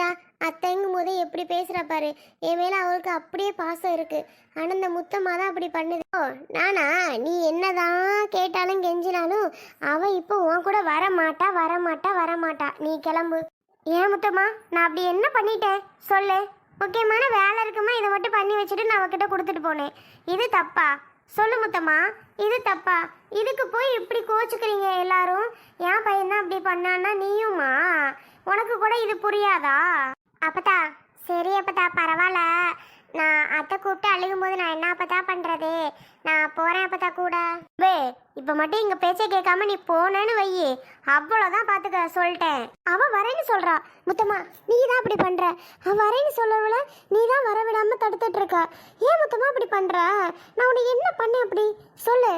ஏண்டா அத்தைங்கும் போதே எப்படி பேசுகிற பாரு. என் மேலே அவளுக்கு அப்படியே பாசம் இருக்கு. ஆனா இந்த முத்தம்மா தான் அப்படி பண்ணுது. ஓ நானா? நீ என்னதான் கேட்டாலும் கெஞ்சினாலும் அவ இப்போ உன் கூட வர மாட்டா வர மாட்டா வர மாட்டா நீ கிளம்பு. ஏன் முத்தம்மா? நான் அப்படி என்ன பண்ணிட்டேன்? சொல்லு. முக்கியமான வேலை இருக்குமா? இதை மட்டும் பண்ணி வச்சுட்டு நான் அவகிட்ட கொடுத்துட்டு போனேன். இது தப்பா? சொல்லு முத்தம்மா. இது தப்பா? இதுக்கு போய் இப்படி கோச்சுக்கிறீங்க எல்லாரும்? என் பையன் தான் அப்படி பண்ணான்னா நீயுமா உனக்கு கூட இது புரியாதா? அப்பதா சரி அப்பதா பரவாயில்ல நான் அத்தை கூப்பிட்டு அழுகும் போது நான் என்ன அப்பதா பண்றது? நான் போறேன் அப்பதா கூட. வே இப்ப மட்டும் இங்க பேச்சை கேட்காம நீ போனேன்னு வையி. அவ்வளவுதான் பாத்துக்க சொல்லிட்டேன். அவ வரேன்னு சொல்றா. முத்தம்மா நீ தான் அப்படி பண்ற? அவ வரேன்னு சொல்லவள நீ தான் வர விடாம தடுத்துட்டு இருக்க. ஏன் முத்தம்மா அப்படி பண்ற? நான் உனக்கு என்ன பண்ணேன் அப்படி? சொல்லு.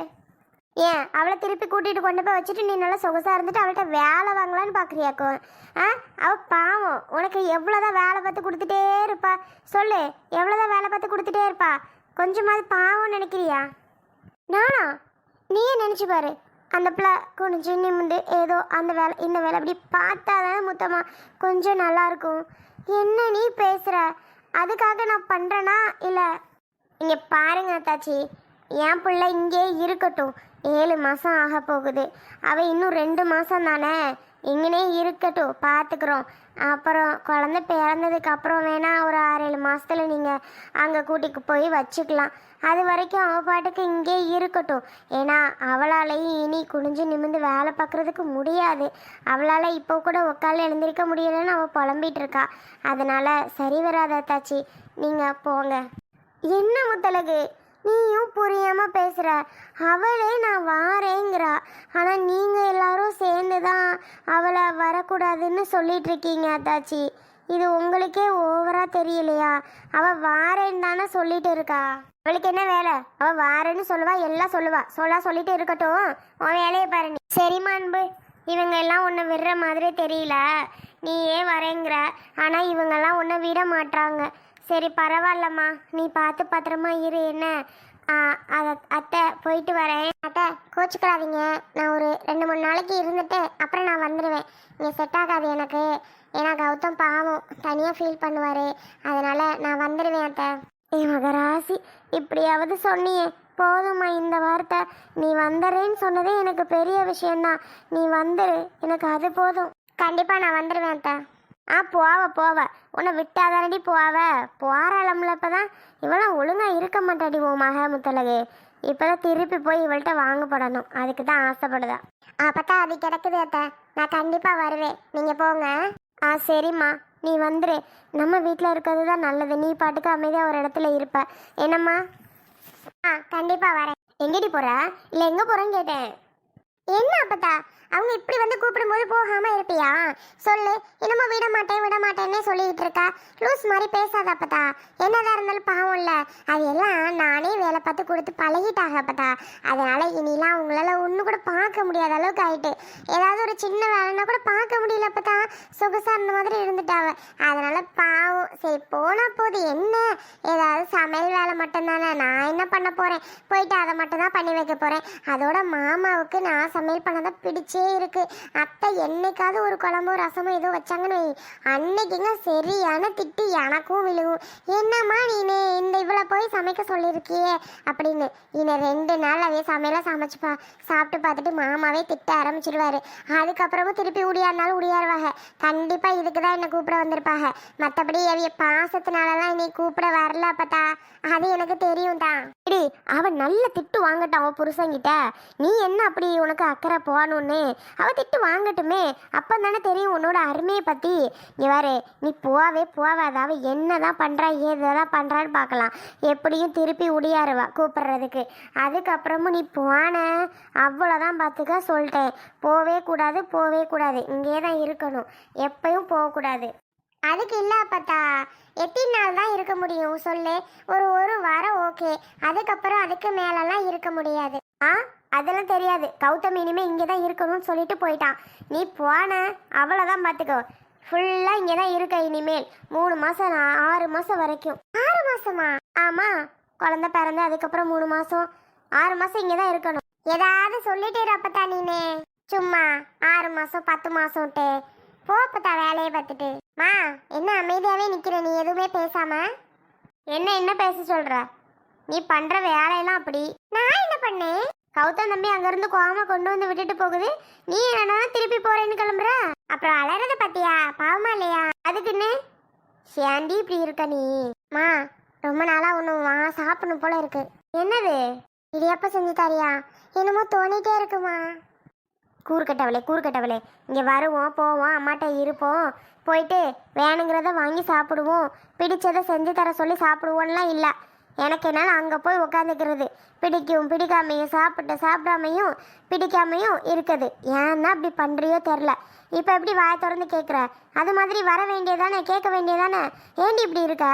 ஏன்? அவளை திருப்பி கூட்டிகிட்டு கொண்டு போய் வச்சுட்டு நீ நல்லா சொகுசாக இருந்துட்டு அவள்கிட்ட வேலை வாங்கலான்னு பார்க்குறியாக்கும் ஆ? அவ பாவம். உனக்கு எவ்வளோதான் வேலை பார்த்து கொடுத்துட்டே இருப்பா. சொல்லு எவ்வளோதான் வேலை பார்த்து கொடுத்துட்டே இருப்பா? கொஞ்சமாவது பாவம் நினைக்கிறியா? நானா? நீயே நினச்சி பாரு. அந்த பிள்ளை குனிஞ்சு நிமிந்து ஏதோ அந்த வேலை இந்த வேலை அப்படி பார்த்தா தானே மொத்தமாக கொஞ்சம் நல்லாயிருக்கும் என்ன நீ பேசுகிற அதுக்காக நான் பண்ணுறேன்னா இல்லை இங்கே பாருங்க தாச்சி. என் பிள்ளை இங்கே இருக்கட்டும். ஏழு மாதம் ஆக போகுது. அவள் இன்னும் ரெண்டு மாதம் தானே? இங்கனே இருக்கட்டும் பார்த்துக்குறோம் அப்புறம் குழந்தை பிறந்ததுக்கு அப்புறம் வேணால் ஒரு ஆறு ஏழு நீங்கள் அங்கே கூட்டிக்கு போய் வச்சுக்கலாம். அது வரைக்கும் அவள் பாட்டுக்கு இங்கே இருக்கட்டும். ஏன்னா அவளாலையும் இனி குனிஞ்சு நிமிந்து வேலை பார்க்குறதுக்கு முடியாது. அவளால் இப்போ கூட உட்கால எழுந்திருக்க முடியலைன்னு அவள் புலம்பிகிட்டு இருக்கா அதனால் சரி வராத தாச்சி நீங்கள் போங்க. என்ன முத்தலகு நீயும் புரியாம பேசுற. அவளே நான் வாரேங்கிறா. ஆனா நீங்க எல்லாரும் சேர்ந்து தான் அவளை வரக்கூடாதுன்னு சொல்லிட்டு இருக்கீங்க அத்தாச்சி. இது உங்களுக்கே ஓவரா தெரியலையா? அவ வாரேன்னு தானே சொல்லிட்டு இருக்கா. அவளுக்கு என்ன வேலை? அவ வாரேன்னு சொல்லுவா எல்லாம் சொல்லுவா. சொல்லா சொல்லிட்டு இருக்கட்டும். உன் வேலையை பாரு நீ. சரிம்மா அன்பு. இவங்க எல்லாம் உன்னை விடுற மாதிரி தெரியல. நீ ஏன் வரேங்கிற. ஆனால் இவங்கெல்லாம் உன்னை விட மாட்டாங்க சரி பரவாயில்லம்மா. நீ பார்த்து பத்திரமா இரு என்ன? அத்தை போயிட்டு வரேன். அத்தை கோச்சுக்கிறாதீங்க நான் ஒரு ரெண்டு மூணு நாளைக்கு இருந்துட்டு அப்புறம் நான் வந்துடுவேன் நீங்கள் செட் ஆகாது எனக்கு. ஏன்னா கௌதம் பாவம். தனியாக ஃபீல் பண்ணுவார். அதனால நான் வந்துடுவேன் அத்தை. என் மகராசி இப்படியாவது சொன்னியே. போதும்மா இந்த வார்த்தை. நீ வந்துடுறேன்னு சொன்னதே எனக்கு பெரிய விஷயம்தான். நீ வந்துடு எனக்கு அது போதும். கண்டிப்பாக நான் வந்துடுவேன் அத்தை. ஆ போவ போவ. உன்னை விட்டாதானடி போவ? போறாளம்ல இப்பதான். இவளாம் ஒழுங்காக இருக்க மாட்டாடி உன் மக முத்தலகு இப்போதான் திருப்பி போய் இவள்கிட்ட வாங்கப்படணும் அதுக்கு தான் ஆசைப்படுதா. அப்பதான் அது கிடக்குது அத்தை. நான் கண்டிப்பாக வருவேன். நீங்கள் போங்க. ஆ சரிம்மா. நீ வந்துரு. நம்ம வீட்டில் இருக்கிறது தான் நல்லது. நீ பாட்டுக்கு அமைதியாக ஒரு இடத்துல இருப்ப. என்னம்மா? ஆ கண்டிப்பாக வரேன். எங்கடி போகிற இல்லை எங்கே போகிறேன்னு கேட்டேன். என்ன அப்பத்தா? அவங்க இப்படி வந்து கூப்பிடும்போது போகாம இருப்பியா? சொல்லு. இன்னமும் விட மாட்டேன் விட மாட்டேன்னே சொல்லிட்டு இருக்கா. லூஸ் மாதிரி பேசாத அப்பதா என்னதான் இருந்தாலும் பாவம் இல்லை. அது எல்லாம் நானே வேலை பார்த்து கொடுத்து பழகிட்டாங்க அப்பதா அதனால இனிலாம் உங்களால ஒண்ணு கூட பார்க்க முடியாத அளவுக்கு ஆயிட்டு. ஏதாவது ஒரு சின்ன வேலைன்னா கூட பார்க்க முடியல அப்பதா சொகுசா இருந்த மாதிரி இருந்துட்டாவ. அதனால பாவம். சரி போனா போது என்ன? ஏதாவது சமையல் வேலை மட்டும்தானே. நான் என்ன பண்ண போறேன்? போயிட்டு அதை மட்டும் தான் பண்ணி வைக்க போறேன். அதோட மாமாவுக்கு நான் சமையல் பண்ணதான் பிடிச்சே இருக்கு. அத்தை என்னைக்காவது ஒரு குழம்போ ரசமோ ஏதோ வச்சாங்கன்னு அன்னைக்குங்க சரியான திட்டு எனக்கும் விழுகும். என்னம்மா நீனு இந்த இவ்வளோ போய் சமைக்க சொல்லியிருக்கியே அப்படின்னு. இன்னும் ரெண்டு நாள் அவைய சமையலாக பா சாப்பிட்டு பார்த்துட்டு மாமாவே திட்ட ஆரம்பிச்சிடுவாரு அதுக்கப்புறமும் திருப்பி உடியாருனாலும் உடியாருவாங்க கண்டிப்பாக இதுக்கு தான் என்னை கூப்பிட வந்திருப்பாங்க மற்றபடி அவைய பாசத்தினாலலாம் என்னை கூப்பிட வரல அப்பத்தா. அது எனக்கு தெரியும் தான் அவன் நல்ல திட்டு வாங்கட்டான் அவன் புருஷங்கிட்ட நீ என்ன அப்படி உனக்கு அக்கறை போகணும்னு? அவ திட்டு வாங்கட்டுமே. அப்போ தானே தெரியும் உன்னோட அருமையை பற்றி நீ வேறு நீ போவே போவாத அவ என்னதான் பண்றா ஏதெல்லாம் பண்றான்னு பார்க்கலாம். எப்படியும் திருப்பி உடியாருவா கூப்பிடுறதுக்கு. அதுக்கப்புறமும் நீ போன அவ்வளோதான் பார்த்துக்க சொல்லிட்டேன். போவே கூடாது போவே கூடாது. இங்கே தான் இருக்கணும். எப்பயும் போகக்கூடாது. அதுக்கு இல்லை பார்த்தா எத்தனை நாள் தான் இருக்க முடியும்? சொல்லு. ஒரு ஒரு வாரம் ஓகே அதுக்கப்புறம் அதுக்கு மேலெல்லாம் இருக்க முடியாது. ஆ? அதெல்லாம் தெரியாது. கௌதம் இனிமே இங்கே தான் இருக்கணும்னு சொல்லிட்டு போயிட்டான். நீ போன அவ்வளோதான் பார்த்துக்கோ. ஃபுல்லாக இங்கே தான் இருக்க இனிமேல். மூணு மாதம் ஆறு மாதம் வரைக்கும். ஆறு மாதமா ஆமாம் குழந்த பிறந்து அதுக்கப்புறம் மூணு மாதம் ஆறு மாதம் இங்கே தான் இருக்கணும். ஏதாவது சொல்லிட்டே அப்பத்தா நீனே. சும்மா ஆறு மாதம் பத்து மாதம்ட்டு போப்பத்தா வேலையை பார்த்துட்டு. மா என்ன அமைதியாகவே நிற்கிற நீ எதுவுமே பேசாம. என்ன என்ன பேச சொல்கிற நீ பண்ணுற வேலையெல்லாம் அப்படி. நான் என்ன பண்ணேன்? கௌதம் தம்பி அங்கிருந்து கோவமா கொண்டு வந்து விட்டுட்டு போகுது. நீ என்னன்னா திருப்பி போறேன்னு கிளம்புற? அப்புறம் அலறத பத்தியா? பாவமா இல்லையா? அதுக்குன்னு ஏண்டி இப்படி இருக்க நீ? மா ரொம்ப நாளா ஒன்று வா சாப்பிடணும் போல இருக்கு. என்னது? இடியப்ப செஞ்சு தரியா? என்னமோ தோணிட்டே இருக்குமா? கூறுக்கட்டவளே கூறுக்கட்டவளே இங்கே வருவோம் போவோம் அம்மாட்ட இருப்போம். போயிட்டு வேணுங்கிறத வாங்கி சாப்பிடுவோம். பிடிச்சதை செஞ்சு தர சொல்லி சாப்பிடுவோம்லாம் இல்லை. எனக்கு என்னால் அங்கே போய் உட்காந்துக்கிறது பிடிக்கும் பிடிக்காமையும் சாப்பிட்டு சாப்பிடாமையும் பிடிக்காமையும் இருக்குது. ஏன்னா அப்படி பண்ணுறியோ தெரில. இப்போ எப்படி வாயை திறந்து கேட்குற? அது மாதிரி வர வேண்டியதானே கேட்க வேண்டியதானே? ஏண்டி இப்படி இருக்க?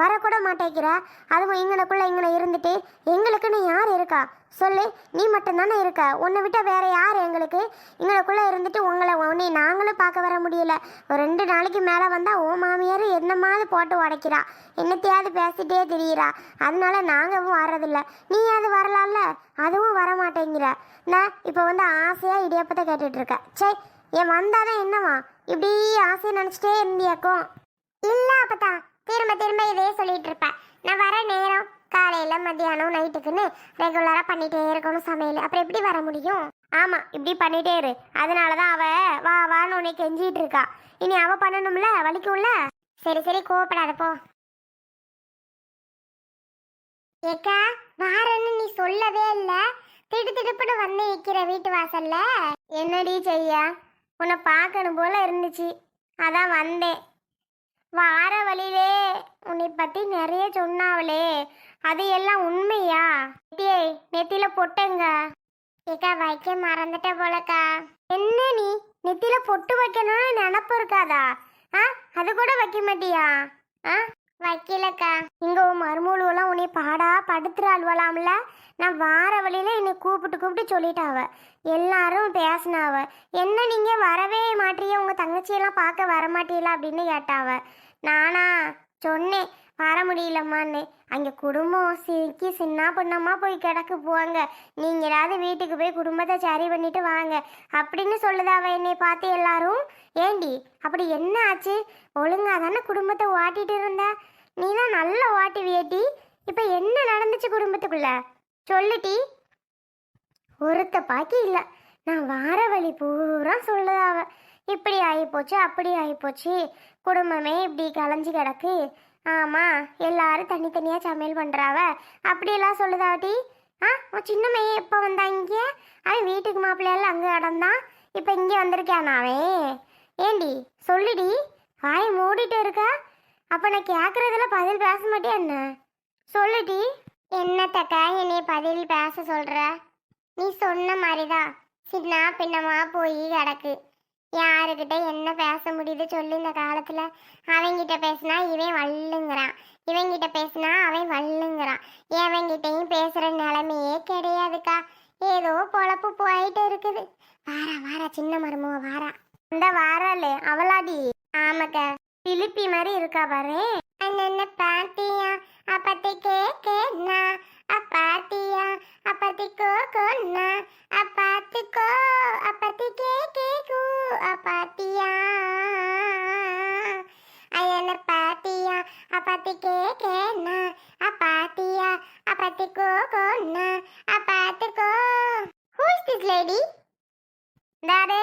வரக்கூட மாட்டேங்கிற. அதுவும் எங்களுக்குள்ளே இங்கே இருந்துட்டு எங்களுக்குன்னு யார் இருக்கா? சொல்லு நீ மட்டும்தானே இருக்க. உன்னை விட்ட வேற யார் எங்களுக்கு? எங்களுக்குள்ளே இருந்துட்டு உங்களை உன்னை நாங்களும் பார்க்க வர முடியல. ஒரு ரெண்டு நாளைக்கு மேலே வந்தால் ஓ மாமியார் என்னமாவது போட்டு உடைக்கிறா. என்னத்தையாவது பேசிட்டே தெரியிறா. அதனால நாங்களும் வர்றதில்ல. நீ அது வரலாம்ல? அதுவும் வர மாட்டேங்கிற நான் இப்போ வந்து ஆசையாக இடியப்பத்தை கேட்டுட்ருக்க சே என் வந்தாதான் என்னவா? இப்படி ஆசையை நினச்சிட்டே இருந்தியாக்கும். இல்லை அப்பதா திரும்ப திரும்ப இதே சொல்லிட்டு இருப்பேன் நான் வர நேரம் காலையில மத்தியானம் நைட்டுக்குன்னு ரெகுலரா பண்ணிட்டே இருக்கணும் சமையல். அப்புறம் எப்படி வர முடியும்? ஆமா இப்படி பண்ணிட்டே இரு. அதனாலதான் அவ வா வான்னு உன்னை கெஞ்சிட்டு இருக்கா. இனி அவ பண்ணணும்ல? வலிக்கும்ல சரி சரி கோவப்படாத போ. ஏக்கா வாரன்னு நீ சொல்லவே இல்ல. திடு திடுப்புன்னு வந்து நிக்கிற வீட்டு வாசல்ல. என்னடி செய்ய? உன்னை பார்க்கணும் போல இருந்துச்சு. அதான் வந்தேன். வார வழியிலே உன்னை பத்தி நிறைய சொன்னாவளே. அது எல்லாம் உண்மையா? நெத்தியே நெத்தியில பொட்டுங்க. ஏக்கா வைக்க மறந்துட்ட போலக்கா. என்ன நீ? நெத்தியில பொட்டு வைக்கணும்னு நினப்பு இருக்காதா? ஆ அது கூட வைக்க மாட்டியா? ஆ வைக்கலக்கா. இங்க உன் மருமூலுவெல்லாம் உன்னை பாடா படுத்துறாள்வலாம்ல. நான் வார வழியில என்னை கூப்பிட்டு கூப்பிட்டு சொல்லிட்டாவ. எல்லாரும் பேசினாவ. என்ன நீங்க வரவே மாட்டீங்க உங்க தங்கச்சியெல்லாம் பார்க்க வர மாட்டீங்களா அப்படின்னு கேட்டாவ. நானா? சொன்னேன். வர முடியலம்மான்னு. அங்கே குடும்பம் சிக்கி சின்ன பொண்ணம்மா போய் கிடக்கு போவாங்க நீங்களாவது வீட்டுக்கு போய் குடும்பத்தை சரி பண்ணிட்டு வாங்க. அப்படின்னு சொல்லுதாவ என்னை பார்த்து எல்லாரும். ஏண்டி அப்படி என்ன ஆச்சு? ஒழுங்காக தானே குடும்பத்தை ஓட்டிட்டு இருந்த? நீ தான் நல்லா ஓட்டி வேட்டி இப்போ என்ன நடந்துச்சு குடும்பத்துக்குள்ள? சொல்லுட்டி ஒருத்த பாக்கி இல்லை. நான் வார வழி பூரா சொல்லுதாவ இப்படி ஆகிப்போச்சு அப்படி ஆகிப்போச்சு குடும்பமே இப்படி கலைஞ்சு கிடக்கு. ஆமாம் எல்லாரும் தனித்தனியாக சமையல் பண்ணுறாவ அப்படியெல்லாம் சொல்லுதாட்டி ஆ உன் சின்ன மையன் எப்போ வந்தா இங்கே? அவன் வீட்டுக்கு மாப்பிள்ளையால் அங்கே நடந்தான் இப்போ இங்கே வந்திருக்கானா அவன்? ஏண்டி சொல்லுடி வாய் மூடிட்டு இருக்க. அப்போ நான் கேட்குறதுல பதில் பேச மாட்டேன் என்ன? சொல்லுடி என்னத்தக்கா என்னை பதில் பேச சொல்கிற நீ சொன்ன மாதிரிதான். சின்ன பின்னமா போய் கிடக்கு. யாருக்கிட்ட என்ன பேச முடியுது சொல்லு இந்த காலத்துல? அவங்கிட்ட பேசினா இவன் வல்லுங்கிறான் இவங்கிட்ட பேசினா அவன் வல்லுங்கிறான் எவங்கிட்டையும் பேசுற நிலைமையே கிடையாதுக்கா. ஏதோ பொழப்பு போயிட்டு இருக்குது. வாரா வாரா சின்ன மருமக வாரா அந்த வாராளே அவளாடி. ஆமாக்கா. பிலிப்பி மாதிரி இருக்கா பாரு. அண்ணன் பாத்தியா? அப்பத்தி கேக்கேண்ணா அப்பாத்தியா அப்பத்திக்கோ கொன்னா அப்பாத்துக்கோ அப்பத்தி கேக்கே அப்பாத்தியா? அயன பாத்தியா? அப்பாத்தி கேக்கேனா அப்பாத்தியா? அப்பாத்தி கொன்னா அப்பாத்துக்கோ ஹூஸ் திஸ் லேடி தாரு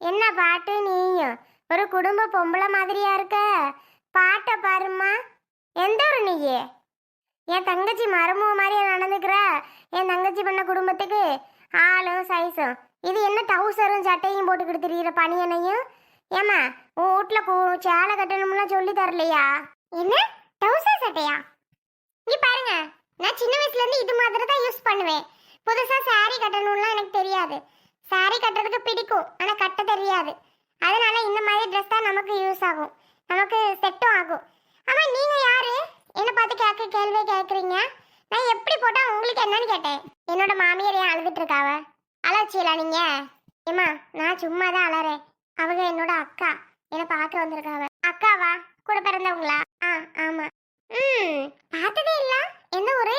என்ன பாட்டு நீயும் ஒரு குடும்ப பொம்பளை மாதிரியா இருக்க. பாட்டை பாருமா எந்த ஒரு நீயே? என் தங்கச்சி மருமக மாதிரியா நடந்துக்கிற. என் தங்கச்சி பண்ண குடும்பத்துக்கு ஆளும் சைஸும் இது என்ன டவுசரும் சட்டையும் போட்டுக்கிட்டு திரியிற பனியனையும் ஏமா உன் வீட்டில் சேலை கட்டணும்லாம் சொல்லி தரலையா? என்ன? டவுசர் சட்டையா? இங்கே பாருங்க நான் சின்ன வயசுலேருந்து இது மாதிரி தான் யூஸ் பண்ணுவேன். புதுசாக saree கட்டணும்லாம் எனக்கு தெரியாது. saree கட்டுறதுக்கு பிடிக்கும் ஆனால் கட்ட தெரியாது. அதனால இந்த மாதிரி ட்ரெஸ் தான் நமக்கு யூஸ் ஆகும். நமக்கு செட்டும் ஆகும். ஆமாம் நீங்கள் யார்? என்னை பார்த்து கேட்க கேள்வி கேட்குறீங்க. நான் எப்படி போட்டால் உங்களுக்கு என்னன்னு கேட்டேன். என்னோட மாமியார் ஏன் அழுதுட்டு இருக்காவ? அலட்சியலா நீங்க? ஏமா நான் சும்மா தான் அலறேன் அவங்க என்னோட அக்கா. என்னை பார்க்க வந்திருக்காங்க. அக்காவா? கூட பிறந்தவங்களா? ஆ ஆமா. ம் பார்த்ததே இல்ல. என்ன ஊரு?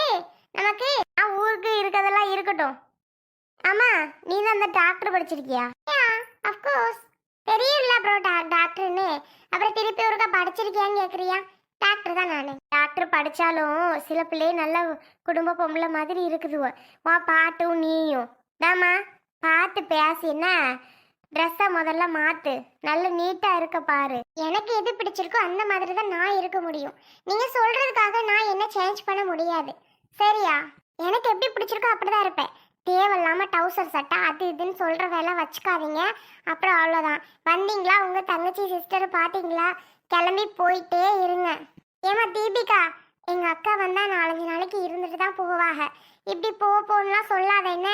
நமக்கு ஆ ஊருக்கு இருக்கிறதெல்லாம் இருக்கட்டும். ஆமா நீ தான் அந்த டாக்டர் படிச்சிருக்கியா? யா ஆஃப் கோர்ஸ் தெரியும்ல அப்புறம் டா டாக்டர்னு அப்புறம் திருப்பி ஒருக்கா படிச்சிருக்கியான்னு கேட்குறியா டாக்டர் தான் நான். டாக்டர் படிச்சாலும் சில பிள்ளை நல்ல குடும்ப பொம்பளை மாதிரி இருக்குதுவோ. வா பாட்டும் நீயும். தாமா பார்த்து பேசி என்ன? ட்ரெஸ்ஸை முதல்ல மாத்து. நல்ல நீட்டா இருக்க பாரு. எனக்கு எது பிடிச்சிருக்கோ அந்த மாதிரி தான் நான் இருக்க முடியும். நீங்க சொல்றதுக்காக நான் என்ன சேஞ்ச் பண்ண முடியாது. சரியா? எனக்கு எப்படி பிடிச்சிருக்கோ அப்படிதான் இருப்பேன். தேவையில்லாம டவுசர் சட்டை அது இதுன்னு சொல்ற வேலை வச்சுக்காதீங்க. அப்புறம் அவ்வளோதான் வந்தீங்களா? உங்க தங்கச்சி சிஸ்டரை பார்த்தீங்களா கிளம்பி போயிட்டே இருங்க. ஏமா தீபிகா? எங்க அக்கா வந்தா நாலஞ்சு நாளைக்கு இருந்துட்டு தான் போவாங்க இப்படி போ போன்னா சொல்லாத என்ன?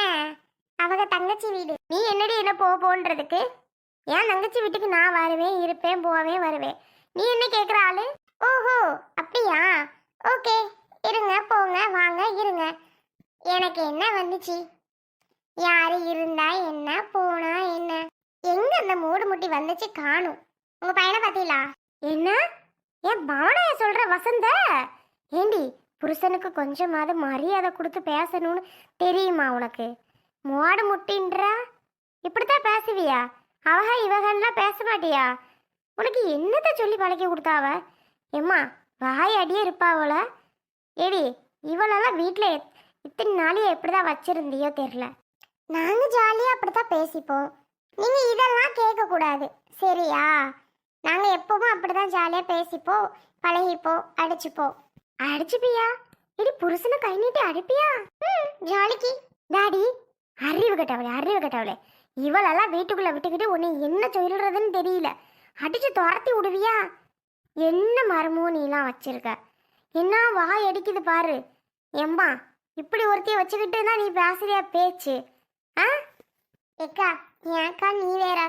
அவங்க தங்கச்சி வீடு. நீ என்னடி என்ன போ போன்றதுக்கு? என் தங்கச்சி வீட்டுக்கு நான் வருவேன் இருப்பேன் போவேன் வருவேன். நீ என்ன கேட்குற ஆளு? ஓஹோ அப்படியா? ஓகே இருங்க போங்க வாங்க இருங்க. எனக்கு என்ன வந்துச்சு? யாரு இருந்தா என்ன போனா என்ன? எங்க அந்த மூடு முட்டி வந்துச்சு காணும். உங்க பையனை பாத்தீங்களா என்ன? ஏன் பவனைய சொல்ற வசந்த? ஏண்டி புருஷனுக்கு கொஞ்சமாவது மரியாதை கொடுத்து பேசணும்னு தெரியுமா உனக்கு? மோடு முட்டின்றா? இப்படித்தான் பேசுவியா? அவக இவகன்லாம் பேச மாட்டியா உனக்கு என்னத்த சொல்லி பழக்கி கொடுத்தாவ எம்மா வாய் அடியே இருப்பாவோல ஏடி இவளெல்லாம் வீட்டில் இத்தனை நாளையே எப்படிதான் வச்சிருந்தியோ தெரில. நாங்கள் ஜாலியாக அப்படி அப்படித்தான் பேசிப்போம். நீங்கள் இதெல்லாம் கேட்கக்கூடாது சரியா? நாங்கள் எப்பவும் அப்படிதான் ஜாலியாக பேசிப்போம் பழகிப்போம் அடிச்சுப்போம். அடிச்சுப்பியா? இடி புருஷனை கை நீட்டி அடிப்பியா? ம், ஜாலிக்கு. டாடி அறிவு கட்டவளே அறிவு கட்டவளே. இவளெல்லாம் வீட்டுக்குள்ள விட்டுக்கிட்டு உன்னை என்ன சொல்றதுன்னு தெரியல. அடிச்சு துரத்தி விடுவியா? என்ன மரமோ நீலாம் வச்சிருக்க? என்ன வாய் அடிக்குது பாரு. எம்மா இப்படி ஒருத்தைய வச்சுக்கிட்டு தான் நீ பேசுறியா பேச்சு? ஆ? ஏக்கா ஏக்கா நீ வேற?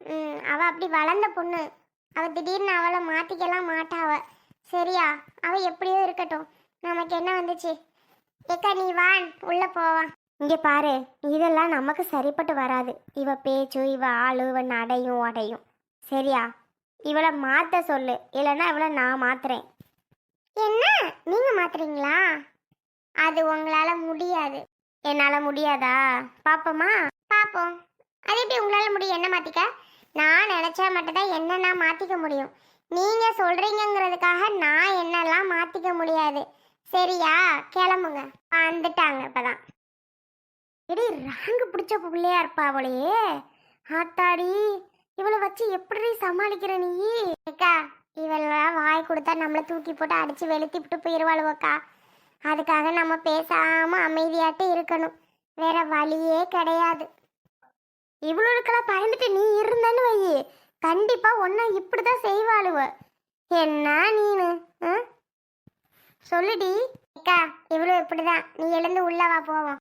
ம், அவ அப்படி வளர்ந்த பொண்ணு. அவ திடீர்னு அவளை மாத்திக்கலாம் மாட்டாவ. சரியா அவ எப்படியோ இருக்கட்டும். நமக்கு என்ன வந்துச்சு? ஏக்கா நீ வா உள்ள போவா. இங்கே பாரு இதெல்லாம் நமக்கு சரிப்பட்டு வராது. இவ பேச்சு இவ ஆளு இவ நடையும் உடையும் சரியா? இவளை மாத்த சொல்லு. இல்லைன்னா இவளை நான் மாத்துறேன். என்ன? நீங்க மாத்துறீங்களா? அது உங்களால முடியாது. என்னால முடியாதா? பாப்போமா? பாப்போம். அது எப்படி உங்களால முடியும்? என்ன மாத்திக்க? நான் நினைச்சா மட்டும்தான் என்ன நான் மாத்திக்க முடியும். நீங்க சொல்றீங்கங்கிறதுக்காக நான் என்னெல்லாம் மாத்திக்க முடியாது. சரியா? கிளம்புங்க. வந்துட்டாங்க இப்பதான். எடி ராங்கு பிடிச்ச பிள்ளையா இருப்பா அவளையே ஆத்தாடி இவளை வச்சு எப்படி சமாளிக்கிற நீ? அக்கா இவளெல்லாம் வாய் கொடுத்தா நம்மளை தூக்கி போட்டு அடிச்சு வெளுத்தி விட்டு போயிடுவாளுவக்கா அதுக்காக நம்ம பேசாம அமைதியாட்டு இருக்கணும். வேற வழியே கிடையாது. இவ்வளோக்கெல்லாம் பயந்துட்டு நீ இருந்தன்னு வை. கண்டிப்பா இப்படி இப்படிதான் செய்வாளுவ. என்ன நீனு சொல்லுடி. அக்கா இவ்வளோ இப்படிதான். நீ எழுந்து உள்ளவா போவோம்.